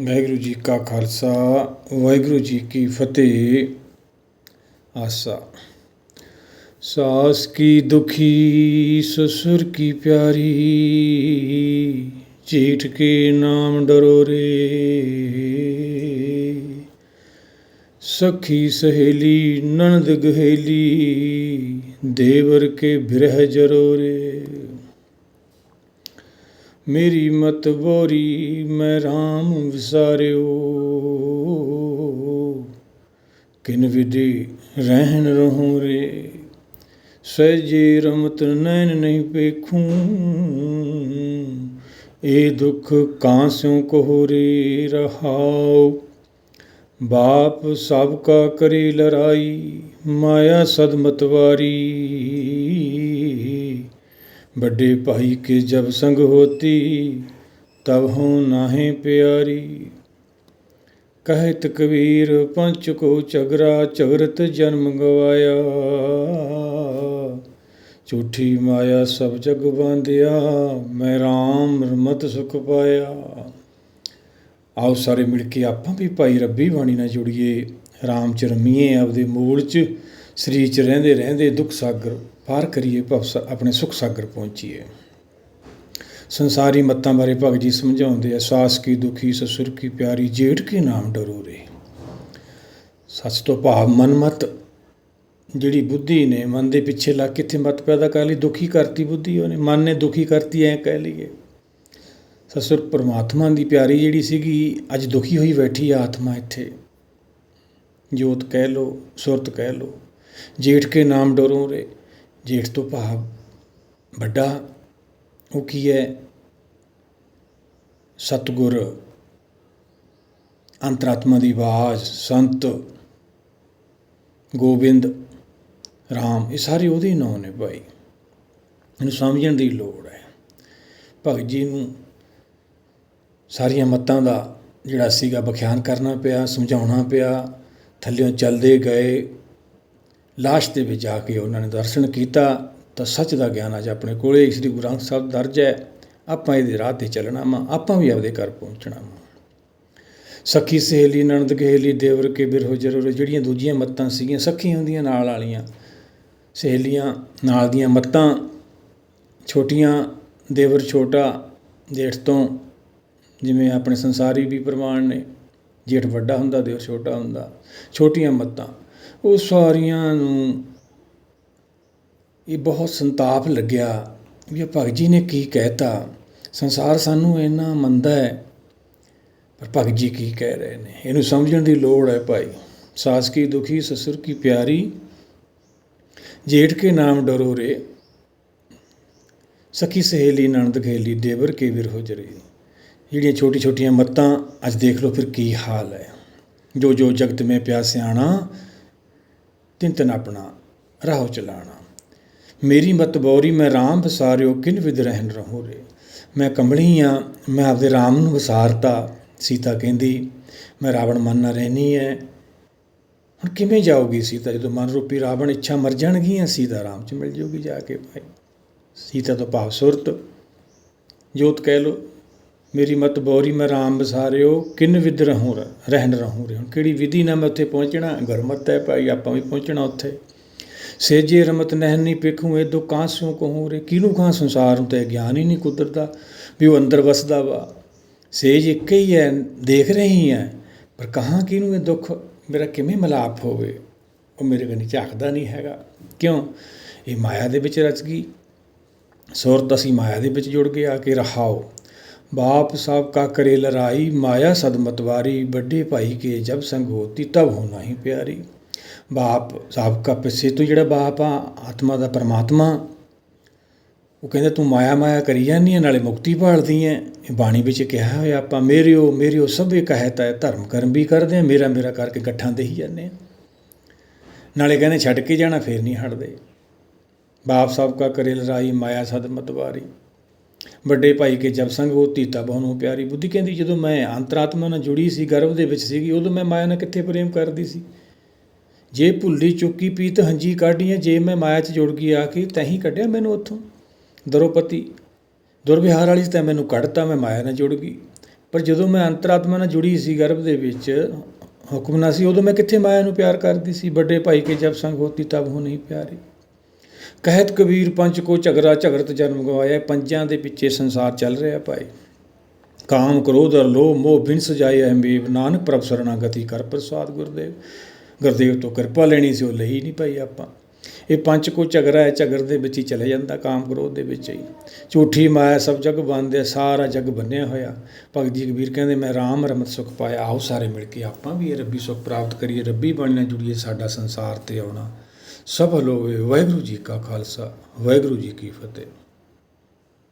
ਵਾਹਿਗੁਰੂ ਜੀ ਕਾ ਖਾਲਸਾ, ਵਾਹਿਗੁਰੂ ਜੀ ਕੀ ਫਤਿਹ। ਆਸਾ। ਸਾਸ ਕੀ ਦੁਖੀ, ਸਸੁਰ ਕੀ ਪਿਆਰੀ, ਜੀਠ ਕੇ ਨਾਮ ਡਰੋ ਰੇ। ਸਖੀ ਸਹੇਲੀ, ਨਣਦ ਗਹੇਲੀ, ਦੇਵਰ ਕੇ ਬਿਰਹ ਜਰੋ ਰੇ। ਮੇਰੀ ਮਤ ਬੋਰੀ, ਮੈਂ RAM ਵਿਸਾਰਿਓ। ਕਿਨ ਵਿਧੀ ਰਹਿਣ ਰਹੂੰ ਰੇ ਸਹਿਜੇ ਰਮਤ ਨੈਣ ਨਹੀਂ ਪੇਖੂੰ। ਇਹ ਦੁੱਖ ਕਾਂਸਿਓ ਕਹੋ ਰੇ ਰਹਾਉ। ਬਾਪ ਸਭ ਕਾ ਕਰੀ ਲੜਾਈ, ਮਾਇਆ ਸਦ ਮਤਵਾਰੀ ਵੱਡੇ ਭਾਈ ਕੇ ਜਬ ਸੰਗ ਹੋਤੀ, ਤਬ ਹੂੰ ਨਾਹੀਂ ਪਿਆਰੀ। ਕਹਿਤ ਕਬੀਰ, ਪੰਚ ਕੋ ਚਗਰਾ ਚਗਰਤ ਜਨਮ ਗਵਾਇਆ। ਝੂਠੀ ਮਾਇਆ ਸਭ ਜਗ ਬਾਂਧਿਆ, ਮੈਂ RAM ਰਮਤ ਸੁਖ ਪਾਇਆ। ਆਓ ਸਾਰੇ ਮਿਲ ਕੇ ਆਪਾਂ ਵੀ ਭਾਈ ਰੱਬੀ ਬਾਣੀ ਨਾਲ ਜੁੜੀਏ। RAM ਚ ਰਮੀਏ, ਆਪਦੇ ਮੂਲ ਚ, ਸਰੀਰ ਚ ਰਹਿੰਦੇ ਰਹਿੰਦੇ ਦੁੱਖ ਸਾਗਰ। ਪਾਰ ਕਰੀਏ ਭਵ ਸਾ- ਆਪਣੇ ਸੁਖ ਸਾਗਰ ਪਹੁੰਚੀਏ। ਸੰਸਾਰੀ ਮੱਤਾਂ ਬਾਰੇ ਭਗਤ ਜੀ ਸਮਝਾਉਂਦੇ ਆ, ਸਾਸ ਕੀ ਦੁਖੀ, ਸਸੁਰ ਕੀ ਪਿਆਰੀ, ਜੇਠ ਕੇ ਨਾਮ ਡਰੋ ਰੇ। ਸੱਚ ਤੋਂ ਭਾਵ ਮਨਮਤ ਜਿਹੜੀ ਬੁੱਧੀ ਨੇ ਮਨ ਦੇ ਪਿੱਛੇ ਲੱਗ ਕੇ ਇੱਥੇ ਮਤ ਪੈਦਾ ਕਰ ਲਈ, ਦੁਖੀ ਕਰਤੀ ਬੁੱਧੀ ਉਹਨੇ, ਮਨ ਨੇ ਦੁਖੀ ਕਰਤੀ ਐ ਕਹਿ ਲਈਏ। ਸਸੁਰ ਪਰਮਾਤਮਾ ਦੀ ਪਿਆਰੀ ਜਿਹੜੀ ਸੀਗੀ, ਅੱਜ ਦੁਖੀ ਹੋਈ ਬੈਠੀ ਆਤਮਾ ਇੱਥੇ। ਜੋਤ ਕਹਿ ਲੋ ਸੁਰਤ ਕਹਿ ਲੋ ਜੇਠ ਕੇ ਨਾਮ ਡਰੋ ਰੇ। ਜੇਠ ਤੋਂ ਭਾਵ ਵੱਡਾ, ਉਹ ਕੀ ਹੈ? ਸਤਗੁਰ, ਅੰਤਰਾਤਮਾ ਦੀ ਆਵਾਜ਼, ਸੰਤ, ਗੋਬਿੰਦ RAM ਇਹ ਸਾਰੇ ਉਹਦੇ ਨਾਂ ਨੇ ਭਾਈ। ਇਹਨੂੰ ਸਮਝਣ ਦੀ ਲੋੜ ਹੈ। ਭਗਤ ਜੀ ਨੂੰ ਸਾਰੀਆਂ ਮੱਤਾਂ ਦਾ ਜਿਹੜਾ ਸੀਗਾ, ਵਿਖਿਆਨ ਕਰਨਾ ਪਿਆ, ਸਮਝਾਉਣਾ ਪਿਆ, ਥੱਲਿਓਂ ਚੱਲਦੇ ਗਏ ਲਾਸ਼ ਦੇ ਵਿੱਚ ਜਾ ਕੇ ਉਹਨਾਂ ਨੇ ਦਰਸ਼ਨ ਕੀਤਾ, ਤਾਂ ਸੱਚ ਦਾ ਗਿਆਨ ਅੱਜ ਆਪਣੇ ਕੋਲੇ ਸ੍ਰੀ ਗੁਰੂ ਗ੍ਰੰਥ ਸਾਹਿਬ ਦਰਜ ਹੈ। ਆਪਾਂ ਇਹਦੇ ਰਾਹ ਤੇ ਚੱਲਣਾ ਵਾ, ਆਪਾਂ ਵੀ ਆਪਦੇ ਘਰ ਪਹੁੰਚਣਾ ਵਾ। ਸਖੀ ਸਹੇਲੀ, ਨਣਦ ਗਹੇਲੀ, ਦੇਵਰ ਕੇ ਬਿਰਹੋ ਜਰੂਰ ਜਿਹੜੀਆਂ ਦੂਜੀਆਂ ਮੱਤਾਂ ਸੀਗੀਆਂ ਸਖੀ ਹੁੰਦੀਆਂ ਨਾਲ ਵਾਲੀਆਂ। ਸਹੇਲੀਆਂ ਨਾਲ ਦੀਆਂ ਮੱਤਾਂ, ਛੋਟੀਆਂ, ਦੇਵਰ ਛੋਟਾ, ਜੇਠ ਤੋਂ, ਜਿਵੇਂ ਆਪਣੇ ਸੰਸਾਰੀ ਵੀ ਪ੍ਰਮਾਣ ਨੇ। ਜੇਠ ਵੱਡਾ ਹੁੰਦਾ, ਦੇਵਰ ਛੋਟਾ ਹੁੰਦਾ। ਛੋਟੀਆਂ ਮੱਤਾਂ। ਉਹ ਸਾਰੀਆਂ ਨੂੰ ਇਹ ਬਹੁਤ ਸੰਤਾਪ ਲੱਗਿਆ ਵੀ ਭਗਤ ਜੀ ਨੇ ਕੀ ਕਹਿਤਾ। ਸੰਸਾਰ ਸਾਨੂੰ ਇੰਨਾ ਮੰਦਾ ਹੈ, ਪਰ ਭਗਤ ਜੀ ਕੀ ਕਹਿ ਰਹੇ ਨੇ? ਇਹਨੂੰ ਸਮਝਣ ਦੀ ਲੋੜ ਹੈ ਭਾਈ। ਸਾਸ ਕੀ ਦੁਖੀ, ਸਸੁਰ ਕੀ ਪਿਆਰੀ। ਜੇਠ ਕੇ ਨਾਮ ਡਰੋ ਰੇ। ਸਖੀ ਸਹੇਲੀ ਨਣਦ ਗੇਲੀ ਦੇਵਰ ਕੇ ਵਿਰਹ ਜਰੇ। ਜਿਹੜੀਆਂ ਛੋਟੀ ਛੋਟੀਆਂ ਮੱਤਾਂ, ਅੱਜ ਦੇਖ ਲਓ ਫਿਰ ਕੀ ਹਾਲ ਹੈ। ਜੋ ਜੋ ਜਗਤ ਮੇ ਪਿਆ ਸਿਆਣਾ ਤਿੰਨ ਤਿੰਨ ਆਪਣਾ ਰਾਹ ਚਲਾਣਾ। ਮੇਰੀ ਮਤ ਬੌਰੀ, ਮੈਂ ਰਾਮ ਵਸਾਰਿਓ, ਕਿਨ ਵਿਦ ਰਹਿਣ ਰਹੋ ਰੇ? ਮੈਂ ਕੰਬਲੀ ਆ, ਮੈਂ ਆਪਦੇ ਰਾਮ ਨੂੰ ਵਸਾਰਤਾ। ਸੀਤਾ ਕਹਿੰਦੀ, ਮੈਂ ਰਾਵਣ ਮਨ ਨਾ ਰਹਿਣੀ ਹੈ ਹੁਣ ਕਿਵੇਂ ਜਾਊਗੀ ਸੀਤਾ? ਜਦੋਂ ਮਨ ਰੂਪੀ ਰਾਵਣ ਇੱਛਾ ਮਰ ਜਾਣਗੀਆਂ, ਸੀਤਾ ਰਾਮ ਚ ਮਿਲ ਜਾਊਗੀ ਜਾ ਕੇ ਭਾਈ। ਸੀਤਾ ਤੋਂ ਭਾਵ ਸੁਰਤ। ਜੋਤ ਕਹਿ ਲੋ ਮੇਰੀ ਮਤ ਬੌਰੀ ਮੈਂ ਰਾਮ ਵਸਾਰਿਓ ਕਿਨ ਵਿਦ ਰਹੂੰ ਰਹਿਣ ਰਹੂੰ ਰੇ ਕਿਹੜੀ ਵਿਧੀ ਨਾਲ ਮੈਂ ਉੱਥੇ ਪਹੁੰਚਣਾ? ਗੁਰਮਤ ਹੈ ਭਾਈ, ਆਪਾਂ ਵੀ ਪਹੁੰਚਣਾ ਉੱਥੇ। ਸੇਜੇ ਰਮਤ ਨਹਿਨ ਨਹੀਂ ਪੇਖੂ, ਇਹ ਦੋ ਕਾਂਸੋਂ ਕਹੂੰ ਰੇ? ਕਿਹਨੂੰ ਕਹਾਂ ਸੰਸਾਰ ਨੂੰ ਤੇ ਗਿਆਨ ਹੀ ਨਹੀਂ ਕੁਦਰਦਾ, ਵੀ ਉਹ ਅੰਦਰ ਵਸਦਾ ਵਾ? ਸੇਜ ਇੱਕ ਹੀ ਹੈ, ਦੇਖ ਰਹੀ ਹੈ, ਪਰ ਕਹਾਂ ਕਿਹਨੂੰ ਇਹ ਦੁੱਖ? ਮੇਰਾ ਕਿਵੇਂ ਮਲਾਪ ਹੋਵੇ? ਉਹ ਮੇਰੇ ਕਨੀ ਝਾਕਦਾ ਨਹੀਂ ਹੈਗਾ। ਕਿਉਂ? ਇਹ ਮਾਇਆ ਦੇ ਵਿੱਚ ਰਚ ਗਈ। ਸੁਰਤ ਅਸੀਂ ਮਾਇਆ ਦੇ ਵਿੱਚ ਜੁੜ ਕੇ ਆ ਕੇ ਰਹਾਓ। ਬਾਪ ਸਾਹਿਬ ਕਾ ਕਰੇ ਲੜਾਈ, ਮਾਇਆ ਸਦਮਤ ਵਾਰੀ, ਵੱਡੇ ਭਾਈ ਕੇ ਜਬ ਸੰਗ ਹੋਤੀ ਤਬ ਹੋਣਾ ਹੀ ਪਿਆਰੀ। ਬਾਪ ਸਾਹਿਬ ਕਾ ਪਿੱਛੇ ਤੋਂ ਜਿਹੜਾ ਬਾਪ ਆ, ਆਤਮਾ ਦਾ ਪਰਮਾਤਮਾ, ਉਹ ਕਹਿੰਦਾ ਤੂੰ ਮਾਇਆ ਮਾਇਆ ਕਰੀ ਜਾਂਦੀ ਹੈ ਨਾਲੇ ਮੁਕਤੀ ਭਾਲਦੀ ਹੈ ਇਹ ਬਾਣੀ ਵਿੱਚ ਕਿਹਾ ਹੋਇਆ ਆਪਾਂ, ਮੇਰਿਓ ਮੇਰਿਓ ਸਭੇ ਕਹਤਾ ਹੈ, ਧਰਮ ਕਰਮ ਵੀ ਕਰਦੇ ਆ ਮੇਰਾ ਮੇਰਾ ਕਰਕੇ ਗੱਠਾਂ ਦੇਈ ਜਾਂਦੇ ਆ ਨਾਲੇ ਕਹਿੰਦੇ ਛੱਡ ਕੇ ਜਾਣਾ, ਫੇਰ ਨਹੀਂ ਹਟਦੇ। ਬਾਪ ਸਾਹਿਬ ਕਾ ਕਰੇ ਲੜਾਈ, ਮਾਇਆ ਸਦ ਮਤਵਾਰੀ ਵੱਡੇ ਭਾਈ ਕੇ ਜਬ ਸੰਗ ਹੋਤੀ ਤਬ ਉਹਨੂੰ ਪਿਆਰੀ ਬੁੱਧੀ ਕਹਿੰਦੀ, ਜਦੋਂ ਮੈਂ ਅੰਤਰਾਤਮਾ ਨਾਲ ਜੁੜੀ ਸੀ, ਗਰਭ ਦੇ ਵਿੱਚ ਸੀਗੀ, ਉਦੋਂ ਮੈਂ ਮਾਇਆ ਨਾਲ ਕਿੱਥੇ ਪ੍ਰੇਮ ਕਰਦੀ ਸੀ? ਜੇ ਭੁੱਲੀ ਚੁੱਕੀ ਪੀਤ ਹੰਜੀ ਕਾਢੀਆਂ, ਜੇ ਮੈਂ ਮਾਇਆ 'ਚ ਜੁੜ ਗਈ ਆ ਕੇ ਤਹੀਂ ਕੱਢਿਆ ਮੈਨੂੰ ਉੱਥੋਂ। ਦਰੋਪਤੀ ਦੁਰਵਿਹਾਰ ਵਾਲੀ ਤਾਂ ਮੈਨੂੰ ਕੱਢਤਾ, ਮੈਂ ਮਾਇਆ ਨਾਲ ਜੁੜ ਗਈ। ਪਰ ਜਦੋਂ ਮੈਂ ਅੰਤਰਾਤਮਾ ਨਾਲ ਜੁੜੀ ਸੀ, ਗਰਭ ਦੇ ਵਿੱਚ ਹੁਕਮ ਨਾ ਸੀ, ਉਦੋਂ ਮੈਂ ਕਿੱਥੇ ਮਾਇਆ ਨੂੰ ਪਿਆਰ ਕਰਦੀ ਸੀ? ਵੱਡੇ ਭਾਈ ਕੇ ਜਬ ਸੰਗ ਹੋਤੀ ਤਬ ਹੋ ਨਹੀਂ ਪਿਆਰੀ। ਕਹਿਤ ਕਬੀਰ ਪੰਚ ਕੋ ਝਗਰਾ ਝਗਰਤ ਜਨਮ ਗਵਾਇਆ, ਪੰਜਾਂ ਦੇ ਪਿੱਛੇ ਸੰਸਾਰ ਚੱਲ ਰਿਹਾ ਭਾਈ। ਕਾਮ ਕ੍ਰੋਧ ਅਰ ਲੋਭ ਮੋਹ ਬਿਨ ਸਜਾਏ ਅਹੰਬੀਬ ਨਾਨਕ ਪ੍ਰਭ ਸਰਣਾਗਤੀ ਕਰ ਪ੍ਰਸਾਦ ਗੁਰਦੇਵ। ਗੁਰਦੇਵ ਤੋਂ ਕਿਰਪਾ ਲੈਣੀ ਸੀ, ਉਹ ਲਈ ਨਹੀਂ ਭਾਈ ਆਪਾਂ। ਇਹ ਪੰਜ ਕੋ ਝਗੜਾ ਹੈ, ਝਗੜ ਦੇ ਵਿੱਚ ਹੀ ਚਲੇ ਜਾਂਦਾ ਕਾਮ ਕ੍ਰੋਧ ਦੇ ਵਿੱਚ ਹੀ। ਝੂਠੀ ਮਾਇਆ ਸਭ ਜਗ ਬੰਦੇ ਸਾਰਾ ਜਗ ਬੰਨਿਆ ਹੋਇਆ। ਭਗਤ ਜੀ ਕਬੀਰ ਕਹਿੰਦੇ, ਮੈਂ ਰਾਮ ਰਮਤ ਸੁਖ ਪਾਇਆ, ਆਓ ਸਾਰੇ ਮਿਲ ਕੇ ਆਪਾਂ ਵੀ ਇਹ ਰੱਬੀ ਸੁਖ ਪ੍ਰਾਪਤ ਕਰੀਏ, ਰੱਬੀ ਬਣਨਾ ਜੁੜੀਏ ਸਾਡਾ ਸੰਸਾਰ ਤੇ ਆਉਣਾ। ਸਫਲ ਹੋਵੇ ਵਾਹਿਗੁਰੂ ਜੀ ਕਾ ਖਾਲਸਾ ਵਾਹਿਗੁਰੂ ਜੀ ਕੀ ਫਤਿਹ।